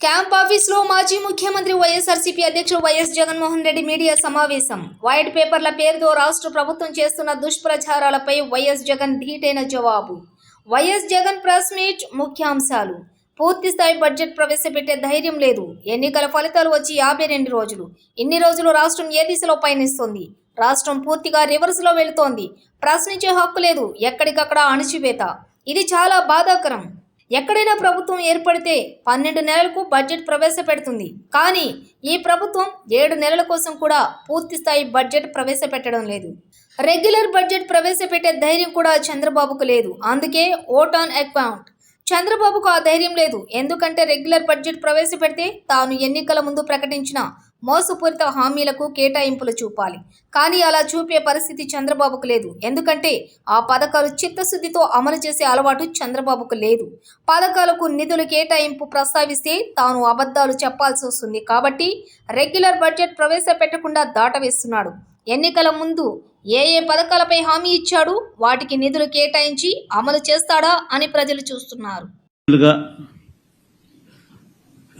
Camp ఆఫీస్లో మాజీ ముఖ్యమంత్రి వైఎస్ఆర్సీపీ అధ్యక్షుడు వైఎస్ జగన్మోహన్ రెడ్డి మీడియా సమావేశం. వైట్ పేపర్ల పేరుతో రాష్ట్ర ప్రభుత్వం చేస్తున్న దుష్ప్రచారాలపై వైఎస్ జగన్ ధీటైన జవాబు. వైఎస్ జగన్ ప్రెస్ మీట్ ముఖ్యాంశాలు. పూర్తి స్థాయి బడ్జెట్ ప్రవేశపెట్టే ధైర్యం లేదు. ఎన్నికల ఫలితాలు వచ్చి యాభై రెండు రోజులు. ఇన్ని రోజులు రాష్ట్రం ఏ దిశలో పయనిస్తుంది? రాష్ట్రం పూర్తిగా రివర్స్లో వెళుతోంది. ప్రశ్నించే హక్కు లేదు. ఎక్కడికక్కడ అణచివేత. ఇది చాలా బాధాకరం. ఎక్కడైనా ప్రభుత్వం ఏర్పడితే పన్నెండు నెలలకు బడ్జెట్ ప్రవేశపెడుతుంది. కానీ ఈ ప్రభుత్వం ఏడు నెలల కోసం కూడా పూర్తి స్థాయి బడ్జెట్ ప్రవేశపెట్టడం లేదు. రెగ్యులర్ బడ్జెట్ ప్రవేశపెట్టే ధైర్యం కూడా చంద్రబాబుకు లేదు. అందుకే ఓట్ ఆన్ అకౌంట్. చంద్రబాబుకు ఆ ధైర్యం లేదు. ఎందుకంటే రెగ్యులర్ బడ్జెట్ ప్రవేశపెడితే తాను ఎన్నికల ముందు ప్రకటించిన మోసపూరిత హామీలకు కేటాయింపులు చూపాలి. కానీ అలా చూపే పరిస్థితి చంద్రబాబుకు లేదు. ఎందుకంటే ఆ పథకాలు చిత్తశుద్ధితో అమలు చేసే అలవాటు చంద్రబాబుకు లేదు. పథకాలకు నిధులు కేటాయింపు ప్రస్తావిస్తే తాను అబద్ధాలు చెప్పాల్సి వస్తుంది. కాబట్టి రెగ్యులర్ బడ్జెట్ ప్రవేశపెట్టకుండా దాటవేస్తున్నాడు. ఎన్నికల ముందు ఏ ఏ పథకాలపై హామీ ఇచ్చాడు వాటికి నిధులు కేటాయించి అమలు చేస్తాడా అని ప్రజలు చూస్తున్నారు.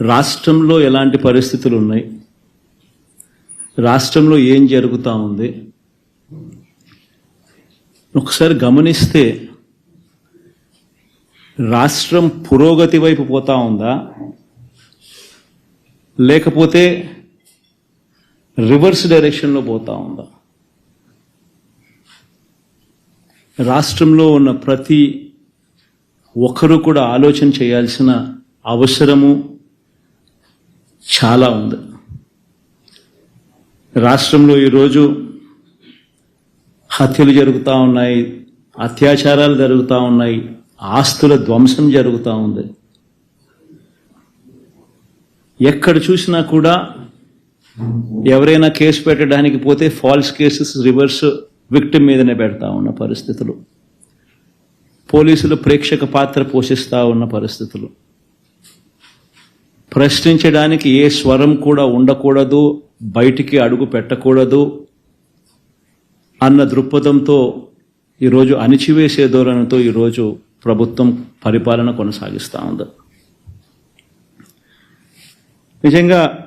రాష్ట్రంలో ఎలాంటి పరిస్థితులు ఉన్నాయి? రాష్ట్రంలో ఏం జరుగుతూ ఉంది? ఒకసారి గమనిస్తే రాష్ట్రం పురోగతి వైపు పోతా ఉందా? లేకపోతే రివర్స్ డైరెక్షన్లో పోతా ఉందా? రాష్ట్రంలో ఉన్న ప్రతి ఒక్కరూ కూడా ఆలోచన చేయాల్సిన అవసరము చాలా ఉంది. రాష్ట్రంలో ఈరోజు హత్యలు జరుగుతూ ఉన్నాయి అత్యాచారాలు జరుగుతూ ఉన్నాయి ఆస్తుల ధ్వంసం జరుగుతూ ఉంది. ఎక్కడ చూసినా కూడా ఎవరైనా కేసు పెట్టడానికి పోతే ఫాల్స్ కేసెస్ రివర్స్ విక్టిమ్ మీదనే పెడతా ఉన్న పరిస్థితులు. పోలీసులు ప్రేక్షక పాత్ర పోషిస్తూ ఉన్న పరిస్థితులు. ప్రశ్నించడానికి ఏ స్వరం కూడా ఉండకూడదు బయటికి అడుగు పెట్టకూడదు అన్న దృక్పథంతో ఈరోజు అణిచివేసే ధోరణితో ఈరోజు ప్రభుత్వం పరిపాలన కొనసాగిస్తూ ఉంది. నిజంగా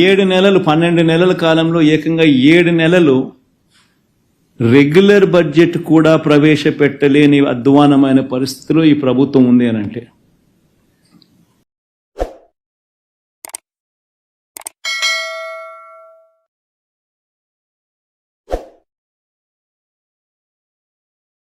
ఏడు నెలలు పన్నెండు నెలల కాలంలో ఏకంగా ఏడు నెలలు రెగ్యులర్ బడ్జెట్ కూడా ప్రవేశపెట్టలేని అధ్వానమైన పరిస్థితిలో ఈ ప్రభుత్వం ఉంది అని అంటే